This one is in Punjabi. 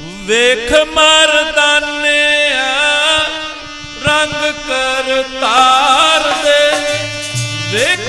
ਵੇਖ ਮਰਦਾਨਿਆ ਰੰਗ ਕਰਤਾਰ ਦੇ। ਵੇਖ